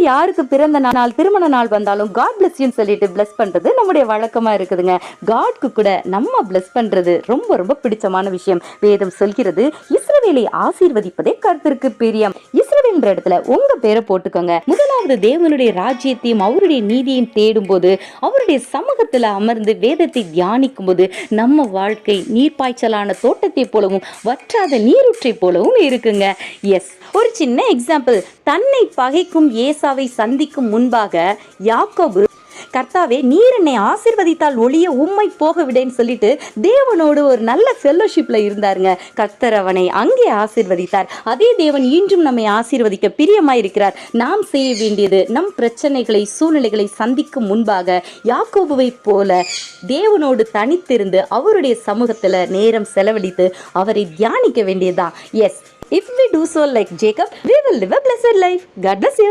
யாருக்கு பிறந்த நாள் திருமண நாள் வந்தாலும் காட் பிளஸ்யூன்னு சொல்லிட்டு பிளஸ் பண்றது நம்முடைய வழக்கமா இருக்குதுங்க. காட்க்கு கூட நம்ம பிளஸ் பண்றது ரொம்ப ரொம்ப பிடிச்சமான விஷயம். வேதம் சொல்கிறது இஸ்ரவேலை ஆசீர்வதிப்பதே கருத்திற்கு பிரியம். இஸ்ரவேல்ன்ற இடத்துல உங்க பேரை போட்டுக்கோங்க. முதலாவது தேவனுடைய ராஜ்யத்தையும் அவருடைய நீதியையும் தேடும் போது அவருடைய சமூகத்துல அமர்ந்து வேதத்தை தியானிக்கும் போது நம்ம வாழ்க்கை நீர்ப்பாய்ச்சலான தோட்டத்தை போலவும் வற்றாத நீரூற்றை போலவும் இருக்குங்க. எஸ் ஒரு சின்ன எக்ஸாம்பிள் தன்னை பகைக்கும் ஏசாவை சந்திக்கும் முன்பாக யாக்கோபு கர்த்தாவே நீர் என்னை ஆசிர்வதித்தால் ஒளிய உம்மை போக விடேன்னு சொல்லிட்டு தேவனோடு ஒரு நல்ல ஃபெல்லோஷிப்பில் இருந்தாருங்க. கர்த்தர் அவனை அங்கே ஆசிர்வதித்தார். அதே தேவன் இன்றும் நம்மை ஆசிர்வதிக்க பிரியமாக இருக்கிறார் நாம் செய்ய வேண்டியது நம் பிரச்சனைகளை சூழ்நிலைகளை சந்திக்கும் முன்பாக யாக்கோபுவை போல தேவனோடு தனித்திருந்து அவருடைய சமூகத்தில் நேரம் செலவழித்து அவரை தியானிக்க வேண்டியதுதான். Yes if we do so like Jacob we will live a blessed life God bless you